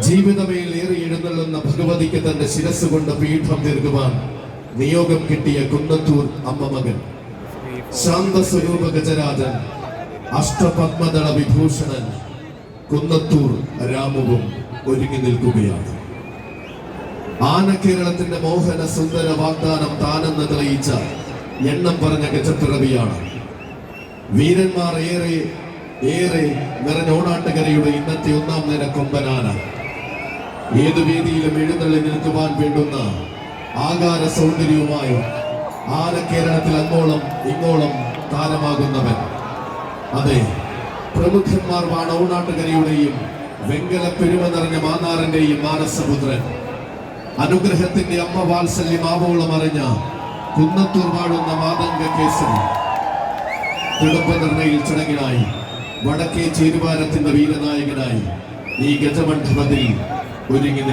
ജീവിതമേൽ ഏറി എഴുന്നള്ളുന്ന ഭഗവതിക്ക് തന്റെ ശിരസ് കൊണ്ട് പീഠം തീർക്കുവാൻ നിയോഗം കിട്ടിയ കുന്നത്തൂർ അമ്മ മകൻ. ശാന്തസ്വരൂപ ഗജരാജൻ അഷ്ടപത്മദള വിഭൂഷണൻ കുന്നത്തൂർ രാമുവും ഒരുങ്ങി നിൽക്കുകയാണ്. ആന കേരളത്തിന്റെ മോഹന സുന്ദര വാഗ്ദാനം താനെന്ന് തെളിയിച്ച എണ്ണം പറഞ്ഞ ഗജപ്പിറവിയാണ് വീരന്മാർ ഏറെ ഏറെ നിറഞ്ഞ ഓണാട്ടുകരയുടെ ഇന്നത്തെ ഒന്നാം നിര കൊമ്പനാന ഏതു വേദിയിലും എഴുന്നള്ളി നിൽക്കുവാൻ വേണ്ടുന്ന ആകാര സൗന്ദര്യവുമായി ആന കേരളത്തിൽ അങ്ങോളം ഇങ്ങോളം താരമാകുന്നവൻ. അതെ പ്രമുഖന്മാർ വാണ ഓണാട്ടുകരയുടെയും വെങ്കല പെരുമ നിറഞ്ഞ മാന്നാറിന്റെയും മാനസപുത്രൻ. അനുഗ്രഹത്തിന്റെ അമ്മ വാത്സല്യം ആവോളം അറിഞ്ഞ കുന്നത്തൂർ വാഴുന്ന മാതംഗ കേസരി. കുടുംബ നിർണയിൽ ചടങ്ങിനായി വടക്കേ ചേരുവാരത്തിന്റെ വീരനായകനായി ഈ ഗജമണ്ഡപത്തിൽ ഒരുങ്ങി നിൽക്കുന്നു.